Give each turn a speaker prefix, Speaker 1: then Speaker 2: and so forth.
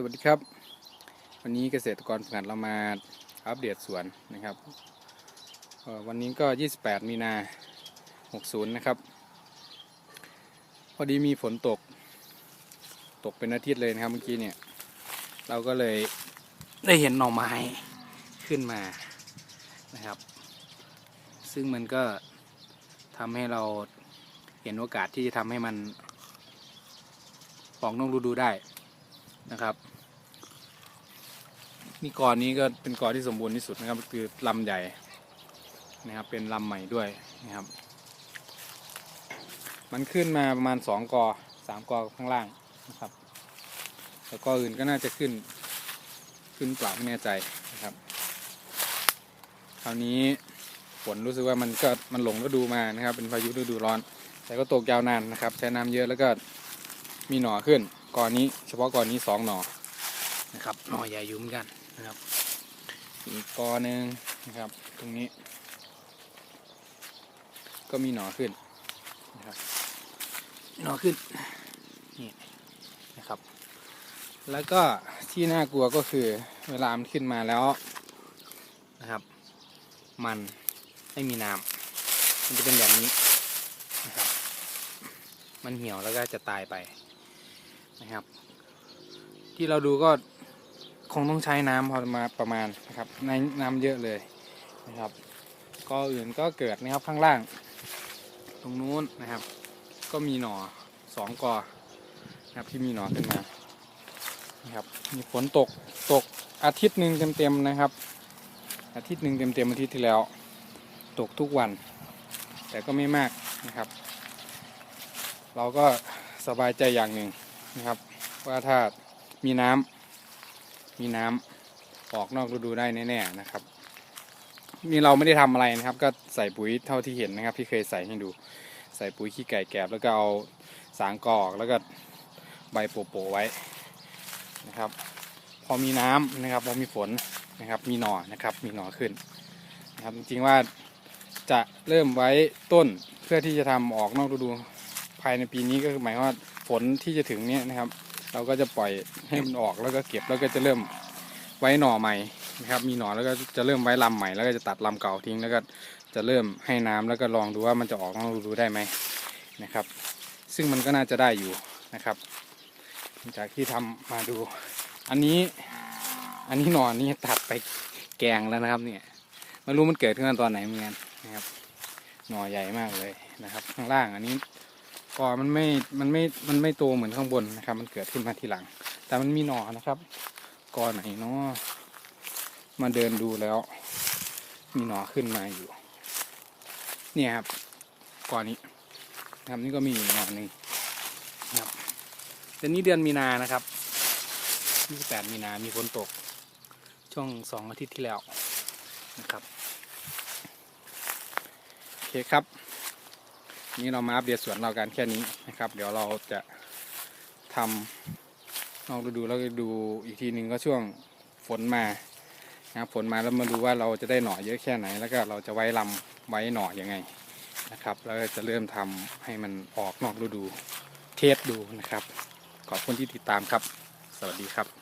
Speaker 1: สวัสดีครับ วันนี้เกษตรกรฝึกหัดเรามาอัปเดตสวนนะครับ วันนี้ก็ 28 มีนา 60 นะครับ พอดีมีฝนตก ตกเป็นอาทิตย์เลยนะครับเมื่อกี้เนี่ย เราก็เลยได้เห็นหน่อไม้ขึ้นมานะครับ ซึ่งมันก็ทำให้เราเห็นโอกาสที่จะทำให้มันออกนอกฤดูได้ นะครับ นี่กอนี้ก็เป็นกอที่สมบูรณ์ที่สุดนะครับ คือลำใหญ่นะครับ เป็นลำใหม่ด้วยนะครับ มันขึ้นมาประมาณสองกอสามกอข้างล่างนะครับ แล้วก็อื่นก็น่าจะขึ้น ขึ้นเปล่าไม่แน่ใจนะครับ คราวนี้ฝนรู้สึกว่ามันก็มันหลงฤดูมานะครับ เป็นพายุฤดูร้อน แต่ก็ตกยาวนานนะครับ ใช้น้ำเยอะแล้วก็มีหน่อขึ้น กอนนี้เฉพาะกอนนี้สองหน่อนะครับหน่อใหญ่อยู่เหมือนกันนะครับ อีกกอหนึ่งนะครับ ตรงนี้ ก็มีหน่อขึ้นนะครับหน่อขึ้นนี่นะครับ แล้วก็ที่น่ากลัวก็คือเวลามันขึ้นมาแล้วนะครับ มันไม่มีน้ำมันจะเป็นแบบนี้นะครับ มันเหี่ยวแล้วก็จะตายไป นะครับ ที่เราดูก็คงต้องใช้น้ำพอมาประมาณนะครับในน้ำเยอะเลยนะครับกออื่นก็เกิดนะครับข้างล่าง ตรงนู้นนะครับ ก็มีหน่อสองกอนะครับที่มีหน่อขึ้นมานะครับมีฝนตกตกอาทิตย์หนึ่งเต็มๆนะครับ อาทิตย์หนึ่งเต็มๆอาทิตย์ที่แล้ว ตกทุกวัน แต่ก็ไม่มากนะครับ เราก็สบายใจอย่างหนึ่ง นะครับ ว่าถ้ามีน้ำมีน้ำออกนอกฤดูได้แน่ๆนะครับ นี่เราไม่ได้ทำอะไรนะครับ ก็ใส่ปุ๋ยเท่าที่เห็นนะครับ ที่เคยใส่ให้ดู ใส่ปุ๋ยขี้ไก่แกบแล้วก็เอาสางกอกแล้วก็ใบโปะๆไว้นะครับ พอมีน้ำนะครับ พอมีฝนนะครับ มีหน่อนะครับ มีหน่อขึ้นนะครับ จริงๆว่าจะเริ่มไว้ต้นเพื่อที่จะทำออกนอกฤดูภายในปีนี้ก็คือหมายว่า ฝนที่จะถึงเนี้ยนะครับ เราก็จะปล่อยให้มันออกแล้วก็เก็บแล้วก็จะเริ่มไว้หน่อใหม่นะครับ มีหน่อแล้วก็จะเริ่มไว้ลำใหม่ แล้วก็จะตัดลำเก่าทิ้งแล้วก็จะเริ่มให้น้ำแล้วก็ลองดูว่ามันจะออกนอกฤดูได้ไหมนะครับ ซึ่งมันก็น่าจะได้อยู่นะครับ จากที่ทำมาดู อันนี้อันนี้หน่อนนี่ตัดไปแกงแล้วนะครับ เนี่ยไม่รู้มันเกิดขึ้นตอนไหนเหมือนกันนะครับหน่อใหญ่มากเลยนะครับ ข้างล่างอันนี้ กอมันไม่ มันไม่ มันไม่โตเหมือนข้างบนนะครับ มันเกิดขึ้นมาทีหลัง แต่มันมีหน่อนะครับ กอไหนเนาะมาเดินดูแล้ว มีหน่อขึ้นมาอยู่ เนี่ยครับกอนี้นะครับนี่ก็มีหน่อหนึ่งนะครับเดือนนี้เดือนมีนานะครับ28มีนามีฝนตก ช่วงสองอาทิตย์ที่แล้วนะครับ โอเคครับ นี่เรามาอัปเดตสวนเรากันแค่นี้นะครับ เดี๋ยวเราจะทำนอกฤดูแล้วก็ดูอีกทีหนึ่งก็ช่วงฝนมานะครับฝนมาแล้วมาดูว่าเราจะได้หน่อเยอะแค่ไหน แล้วก็เราจะไว้ลำไว้หน่อยังไงนะครับ แล้วจะเริ่มทำให้มันออกนอกฤดูเทสดูนะครับ ขอบคุณที่ติดตามครับ สวัสดีครับ